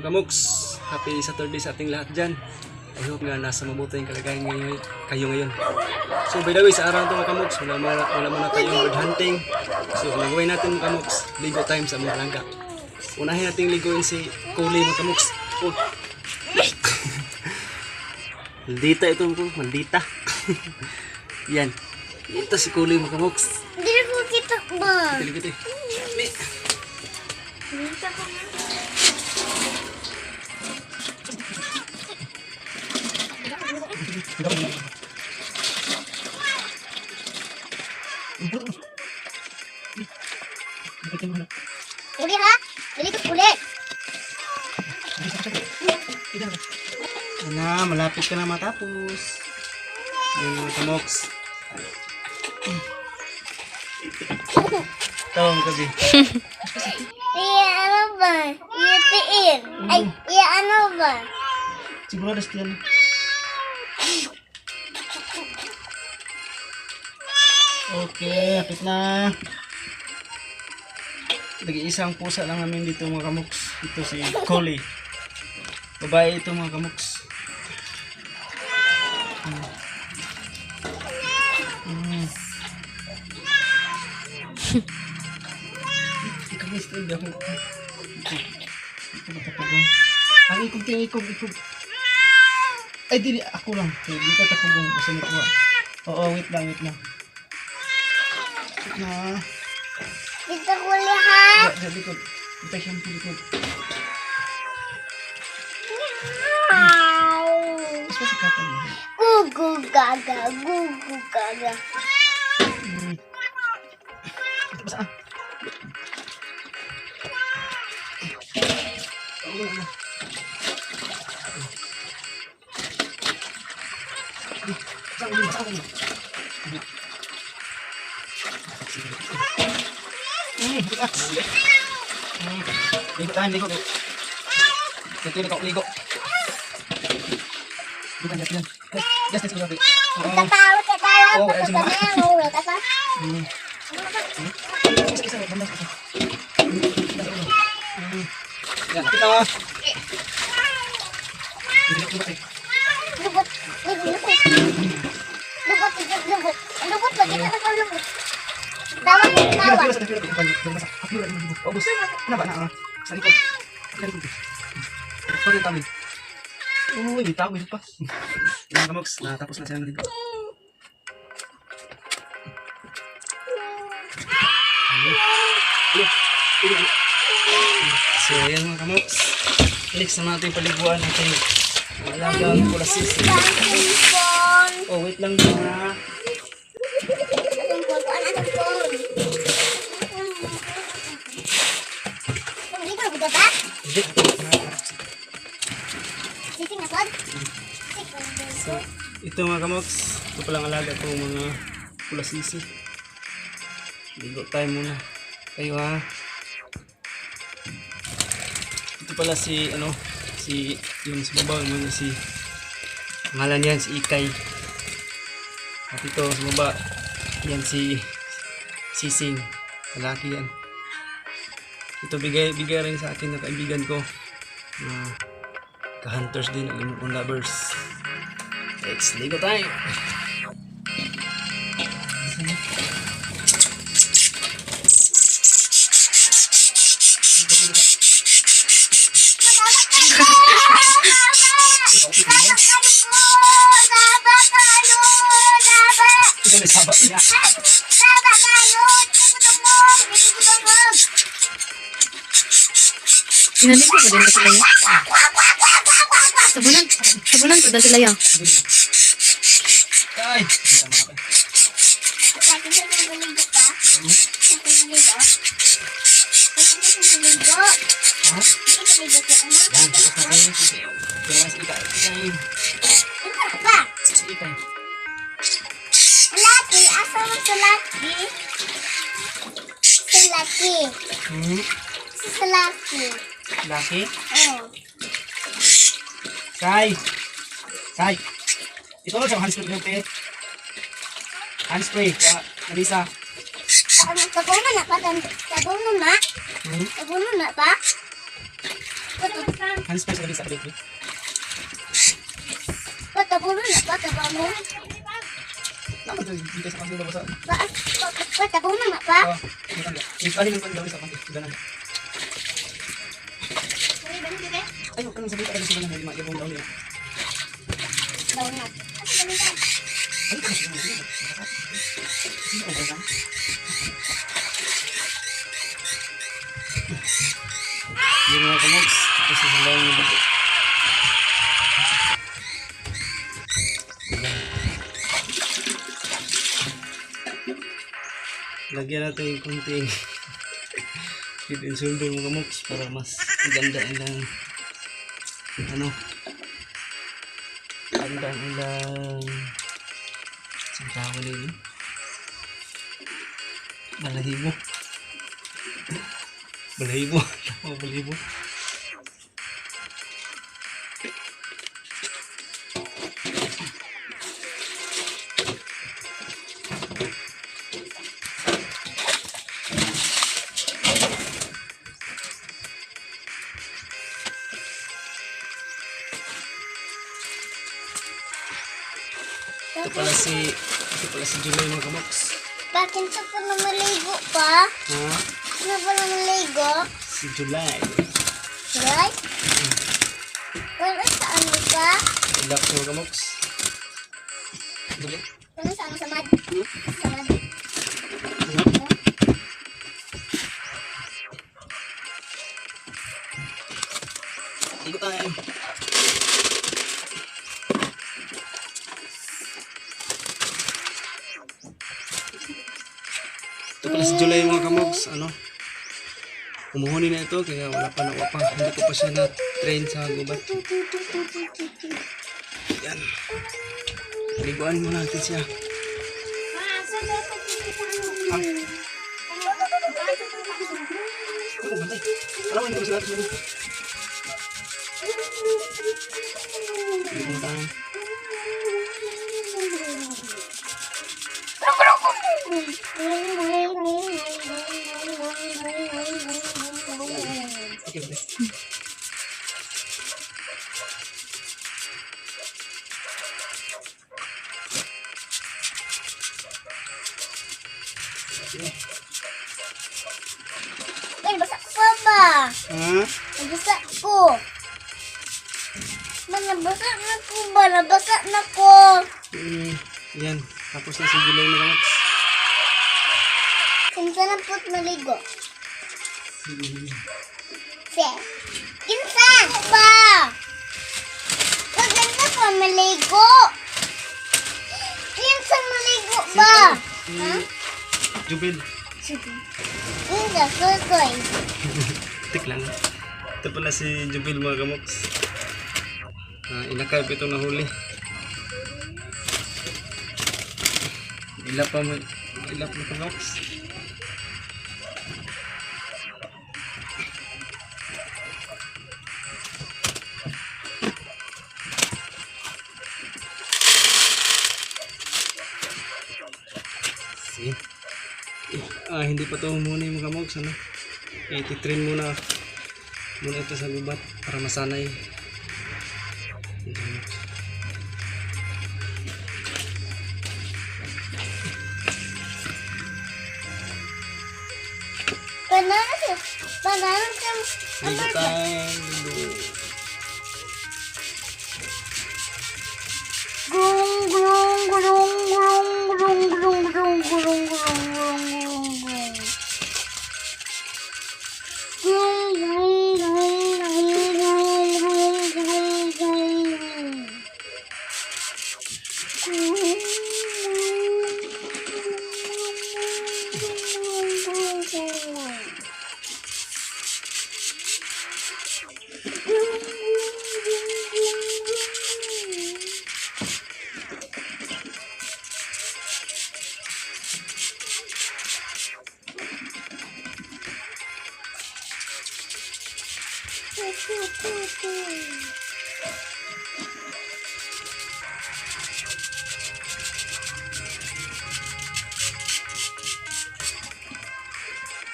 mga kamoks, happy Saturday sa ating lahat dyan. I hope nga nasa mabuti yung kalagayan ngayon, kayo ngayon. So by the way, sa araw ito mga kamoks, wala, wala, wala muna tayong bird hunting. So ang gawin natin mga kamoks, ligo time sa mga langka. Unahin natin liguin si Kuli mga kamoks. Oh. maldita ito ko, maldita. Yan. Ito si Kuli mga kamoks. Hindi ko kita ba? Eh. Ni. Kita ko nga. Uli ha? Uli ko uli. Yan na, malapit ka na matapos. Yan mga kamoks. Tawang gabi. Iya ano ba? Iutiin. Ay, iya ano ba? Siguro das yan. Okay, hapit na. Nag-iisang pusa lang namin dito mga kamoks. Ito si Collie. Babae ito mga kamoks. Hmm. Hmm. Ikaw tayo ako. Ito. Matapagong. Ang ikog tayo, ikog, ikog. Ay, dili, ako lang. Okay, di ka takugong. Gusto mo kuha. Oo, wait lang, wait lang. Likod. Ito siyang sa likod. Mas masikatan mo. Gugu gaga, gugu gaga. Hmm. Ito, ligo tayo, ligo. Dito, ligo, ligo. Ligo, ligo, ligo. Just, just, ligo. Oo. Tatawa ka tayo. Oo, ayun, sige. Tatawa ka tayo. Hmm. Isa, isa, isa. Yan, kita. Oh, bus. Kenapa, nak, ah? Sa likod. Sa likod. Sorry, tawid. Uy, di tawid pa. Yan, kamoks. Natapos na siya dito. So, ayan mga kamoks. Next na natin paliguan natin. Alagang pula sisi. Phone. Oh, wait lang din ha. Buda ba? Hindi. Sising na phone? So, ito mga kamoks. Ito palang alaga ko mga pula sisi. Ligo tayo muna. Kayo ha. Ito pala si ano si yung sa baba yung si pangalan yan si Ikay. At ito sa baba yan si Sising. Lalaki yan. Ito bigay bigay rin sa akin na kaibigan ko. Na ka-hunters din ang lovers. Let's ligo tayo. Ginalik ko din na sila yan. Sabunan. Sabunan ko na sila yan. Ay! Lucky, asa mo sa Lucky? Sa Lucky. Hmm? Sa Lucky. Laki? Oo. Sai! Sai! Ito lang siya, handspray ng pet. Handspray, ka, Alisa. Tabunan na pa, tabunan na. Hmm? Tabunan na pa. Handspray sa Alisa, baby. Patabunan na pa, tabunan. Naman doon, dito sa kanila basa. Pa, patabunan na pa. Oo, hindi ka. Ah, hindi ka, hindi ka, hindi ka, hindi ka, hindi ka, hindi ka, Ay, huwag ka nang sabihin. Ay, sila na lima. Yung daw niya. Daw niya. Ay, kasi mo din. Ano ba ba? Yung mga kamogs, kasi sila yung mga Lagyan natin yung kunting Hit and shoulder mga moks para mas maganda ang ano? Bandang ilang isang tao na yun. Balahibo. Balahibo. Balahibo. Ito pala si Julie mga kamogs Bakit sa pa na maligo pa? ha Ano pa na maligo? si July Right? Wala sa ano pa? Wala ko mga Julie Wala sa ano sa mad? Sa mad. Ikot tayo. July mga kamogs, ano? Kumuhuni na ito, kaya wala pa na pa. Hindi ko pa siya na-train sa gubat. Yan. Liguan mo natin siya. Ang. Ano? Alam mo, hindi ko sila Mm. Se. Kinsa ba? Maganda pa maligo. Kinsa maligo ba? Ha? Jubil. Sige. Kinsa, susoy. Tik lang. Ito pala si Jubil mga kamogs. Uh, inakap ito na huli. Ilap pa mo. Ilap na kamogs. See? Ah, hindi pa to muna yung mga mogs, ano? I-train muna muna ito sa gubat para masanay. Banana siya. Banana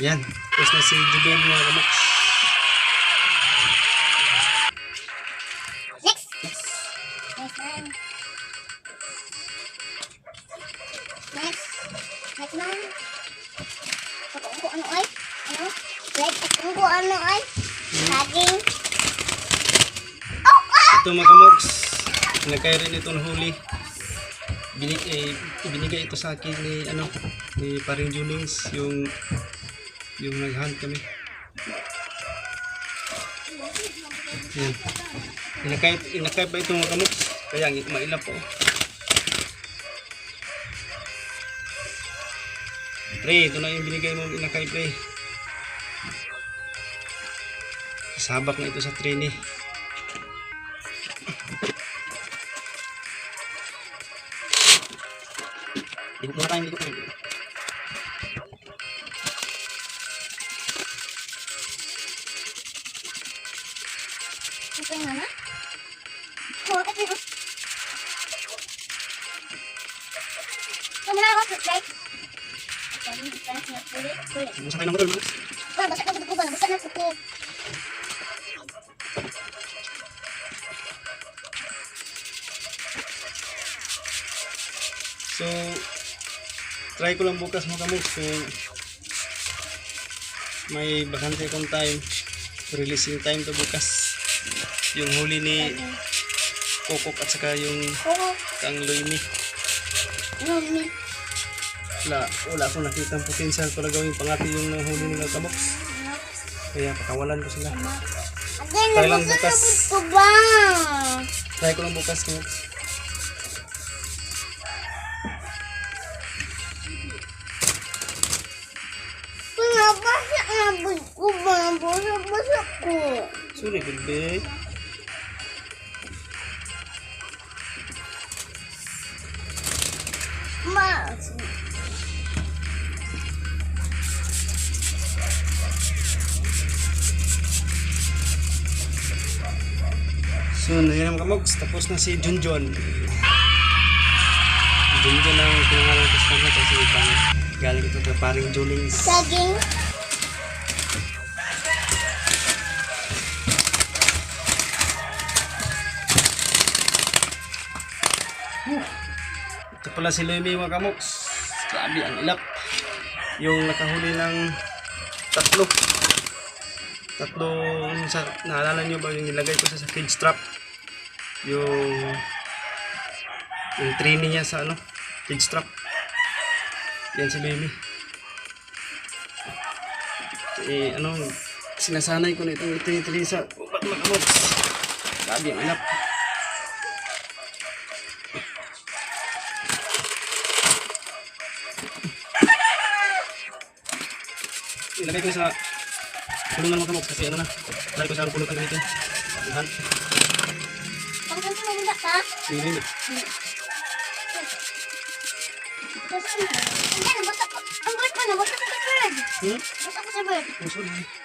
Yan. Tapos na si Jubil mga kamogs. Ayan. Next. Next na. Kung ko ano ay? Ano? Like, kung ko ano ay? Saging. Oh, ah! Ito mga kamoks, nagkaya rin itong huli. Binig, eh, ibinigay ito sa akin ni, ano, ni paring Junings, yung, yung nag-hunt kami. Yan. Inakay, inakay pa ito mga kamoks, kaya mailap po. Pre, ito na yung binigay mo inakay pre. Sabak na ito sa trini. Ikot Tayo ng motor. Ba, basta ka ko ba? Basta na suko. So, try ko lang bukas mga kamoks kung may bakante kong time, releasing time to bukas. Yung huli ni Kokok at saka yung Oo. kang Loimi. Ano, mi? Wala, akong nakita ang potential para gawing pangati yung nahuli nila kamoks. Kaya pakawalan ko sila. Try lang bukas. na? Try ko lang bukas kamoks. Pinabasa na ko ba? Basa-basa ko. Sorry, good So, nangyayang mga kamogs, tapos na si Junjun. Junjun ang pinangalan ko sa kanya kasi ibang galing ito kay paring Julings. Saging. Ito pala si Loemi mga kamogs. Grabe ang ilap. Yung nakahuli ng tatlo. Tatlo, yung sa, naalala nyo ba yung nilagay ko sa, sa cage trap? Yung yung training niya sa ano, cage trap. Yan si Loemi. Eh, ano, sinasanay ko na itong ito yung training sa upat mga kamogs. Grabe ang ilap. ilagay ko sa kulungan mga kamoks kasi ano na ilagay ko sa kulungan dito yan Ang ganito na muna ka. Hindi, ko. Ang bird ko, nabasa ko sa bird. hmm? Nabasa ko sa bird. oh sorry Lagi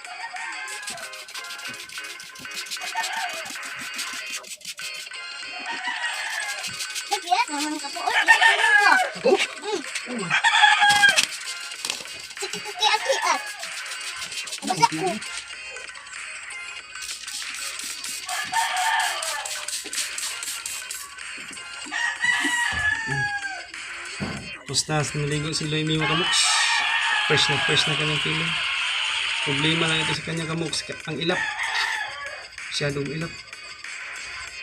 basta naligo si Loy mga kamoks fresh na fresh na kanyang feeling problema lang ito sa kanyang kamoks ka- ang ilap. Masyadong ilap.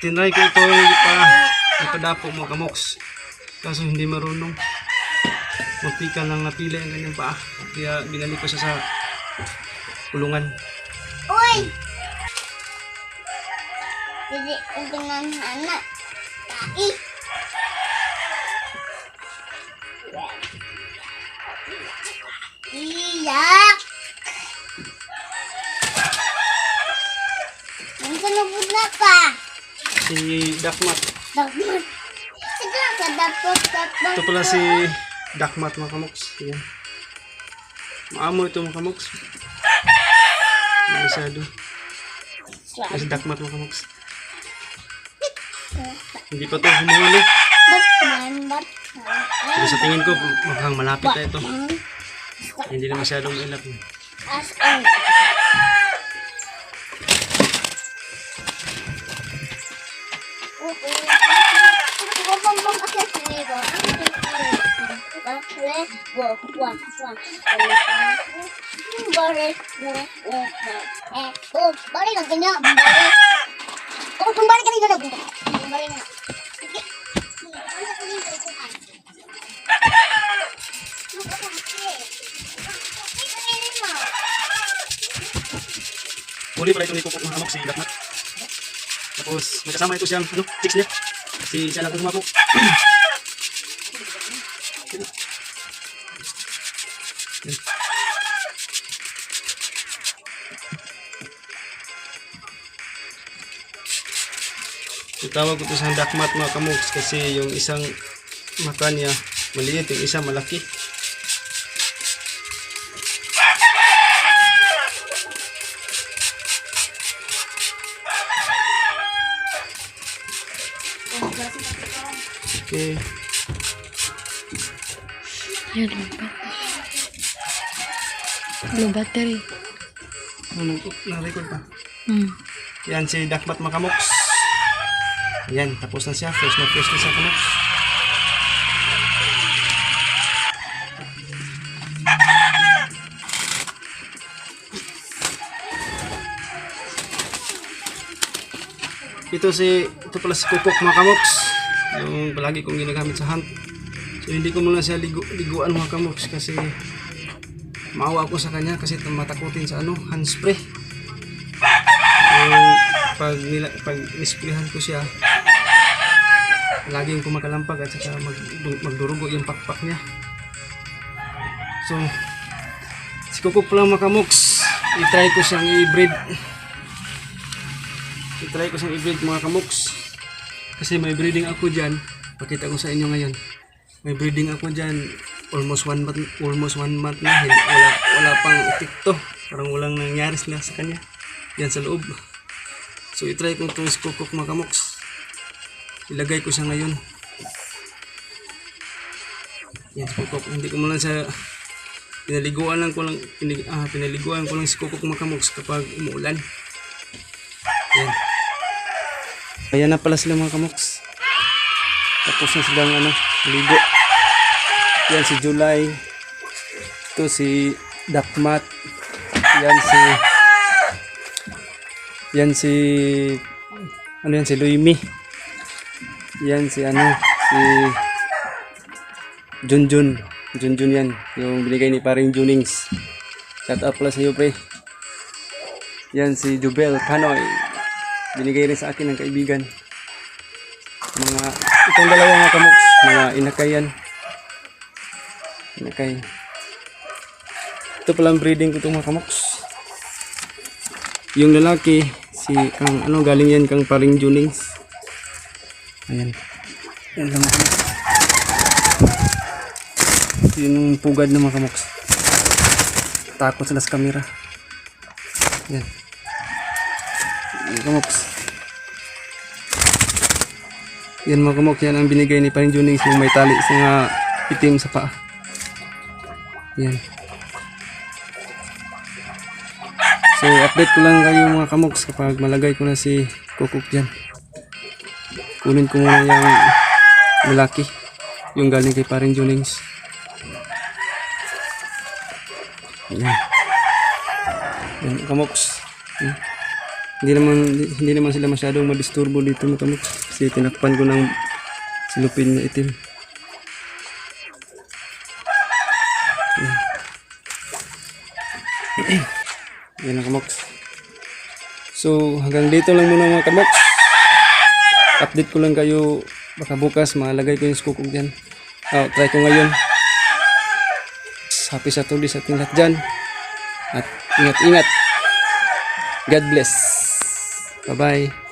Tinry ko ito hindi pa napadapo mga kamoks kaso hindi marunong. Muntikan lang napila ang kanyang paa. Kaya binalik ko siya sa kulungan. Uy! Jadi, dengan anak. Tai. Si Dakmat dapat. Ito pala si Dakmat mga kamoks. Ayan. Maamo ito mga kamoks. Masyado. Ito si Dakmat mga kamoks. Hindi pa ito humuhuli. Pero sa tingin ko, mukhang malapit na ito. Hindi na masyadong ilap. As Wah, wah, wah. Bare, bare, eh, eh. Oh, bare lang ganyan. Bare. Oh, tumbare ka rin na. Tumbare na. Sige. Ano ko yung kukuhan? Muli pala ito ni Kukuk mga kamok si Dakmat. Tapos may kasama ito siyang ano, chicks niya. Si siya lang kasama ko. Itawag ko ito sa dakmat mga kamoks kasi yung isang mata niya maliit, yung isa malaki. Okay. Yan. Low battery. Ano, na-record pa. Hmm. Yan si Dakmat Makamoks. Yan, tapos na siya. Fresh na fresh na siya kamoks. Ito si, ito pala si Kukok mga kamoks. Yung palagi kong ginagamit sa hunt. So hindi ko muna siya ligu, liguan mga kamoks kasi maawa ako sa kanya kasi matakutin sa ano, hand spray. Yung pag, nila, pag nisprehan ko siya, laging kumakalampag at saka mag, magdurugo yung pakpak niya. So, si Kukuk lang makamoks, itry ko siyang i-breed. I-try ko siyang i-breed mga kamoks. Kasi may breeding ako dyan. Pakita ko sa inyo ngayon. May breeding ako dyan. Almost one month, almost one month na. Hindi, wala, wala pang tikto. Parang walang nangyari sila sa kanya. Yan sa loob. So, itry ko itong skukok mga kamoks. Ilagay ko siya ngayon. Yan, skukok. Hindi ko muna siya pinaliguan lang ko lang pinig, ah, pinaliguan ko lang si Kukok mga kamoks kapag umuulan. Yan. Ayan na pala sila mga kamoks. Tapos na silang ano, ligo. Yan si July. Ito si Dakmat. Yan si Yan si ano yan si Luimi. Yan si ano si Junjun. Junjun yan. Yung binigay ni paring Junings. Shout out pala sa iyo pre. Yan si Jubel Kanoy. Binigay rin sa akin ng kaibigan. Mga itong dalawa mga kamoks, mga inakay yan. Inakay. Ito palang breeding ko itong mga kamoks. Yung lalaki, si kang ano galing yan kang paring Junings. Ayan. Yan lang. Ito yung pugad ng mga kamoks. Takot sila sa camera. Yan. Yan kamoks. Yan mga kamoks, yan ang binigay ni Paring Junings yung may tali sa nga itim sa paa. Yan. So, update ko lang kayo mga kamoks kapag malagay ko na si Kukuk dyan. Kunin ko muna yung lalaki. Yung galing kay Paring Junings. Yan. Yan, kamoks. Yan. Hindi naman hindi naman sila masyadong madisturbo dito mga kamoks. Kasi tinakpan ko ng silupin na itim. Yan. Yan ang kamoks. So hanggang dito lang muna mga kamoks. Update ko lang kayo baka bukas malagay ko yung skukog dyan. Oh, try ko ngayon. Happy sa tuloy sa ating lahat dyan. At ingat-ingat. God bless. Bye-bye.